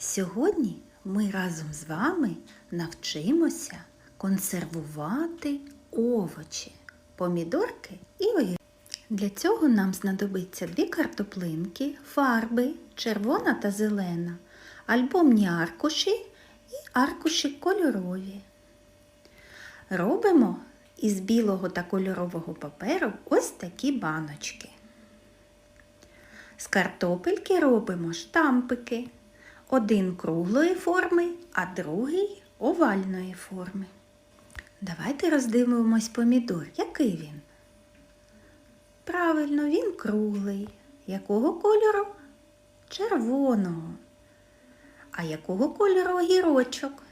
Сьогодні ми разом з вами навчимося консервувати овочі, помідорки і огірки. Для цього нам знадобиться дві картоплинки, фарби червона та зелена, альбомні аркуші і аркуші кольорові. Робимо із білого та кольорового паперу ось такі баночки. З картопельки робимо штампики. Один круглої форми, а другий овальної форми. Давайте роздивимось помідор. Який він? Правильно, він круглий. Якого кольору? Червоного. А якого кольору огірочок?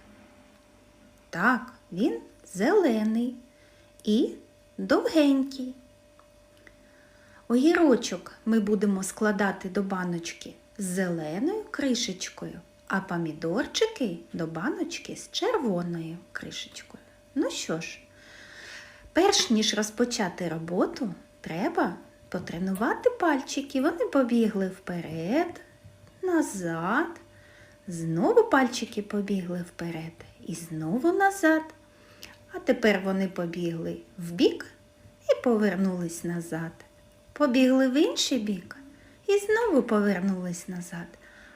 Так, він зелений і довгенький. Огірочок ми будемо складати до баночки з зеленою кришечкою, а помідорчики до баночки з червоною кришечкою. Ну що ж, перш ніж розпочати роботу, треба потренувати пальчики. Вони побігли вперед, назад. Знову пальчики побігли вперед і знову назад. А тепер вони побігли вбік і повернулись назад. Побігли в інший бік і знову повернулись назад.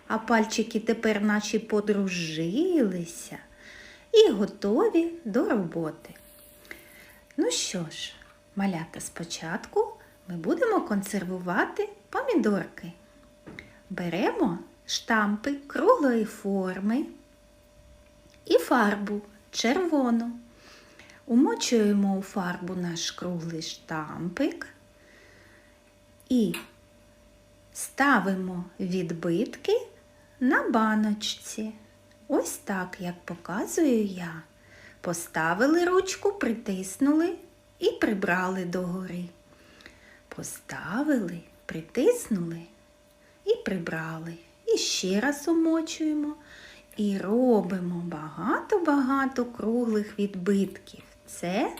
А пальчики тепер наче подружилися і готові до роботи. Ну що ж, малята, спочатку ми будемо консервувати помідорки. Беремо штампи круглої форми і фарбу червону. Умочуємо у фарбу наш круглий штампик і ставимо відбитки на баночці. Ось так, як показую я. Поставили ручку, притиснули і прибрали догори. Поставили, притиснули і прибрали. І ще раз умочуємо і робимо багато-багато круглих відбитків. Це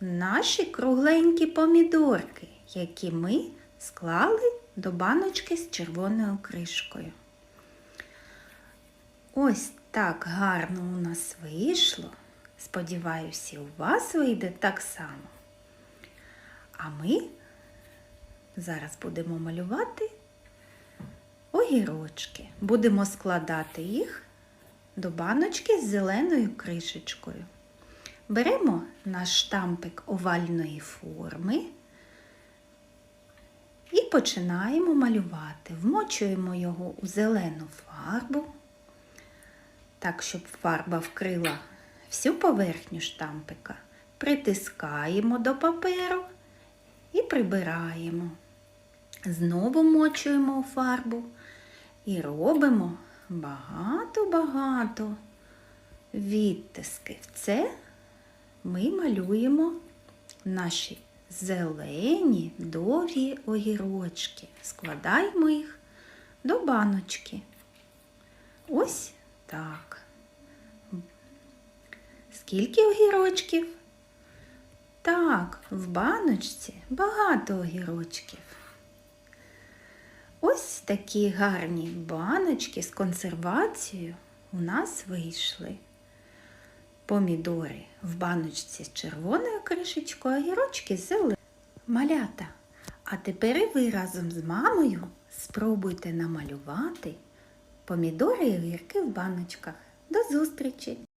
наші кругленькі помідорки, які ми склали до баночки з червоною кришкою. Ось так гарно у нас вийшло. Сподіваюся, у вас вийде так само. А ми зараз будемо малювати огірочки. Будемо складати їх до баночки з зеленою кришечкою. Беремо наш штампик овальної форми починаємо малювати. Вмочуємо його у зелену фарбу, так, щоб фарба вкрила всю поверхню штампика. Притискаємо до паперу і прибираємо. Знову мочуємо у фарбу і робимо багато-багато відтисків. Це ми малюємо наші зелені довгі огірочки. Складаємо їх до баночки. Ось так. Скільки огірочків? Так, в баночці багато огірочків. Ось такі гарні баночки з консервацією у нас вийшли. Помідори в баночці з червоною кришечкою, огірочки зелені. Малята. А тепер ви разом з мамою спробуйте намалювати помідори і огірки в баночках. До зустрічі!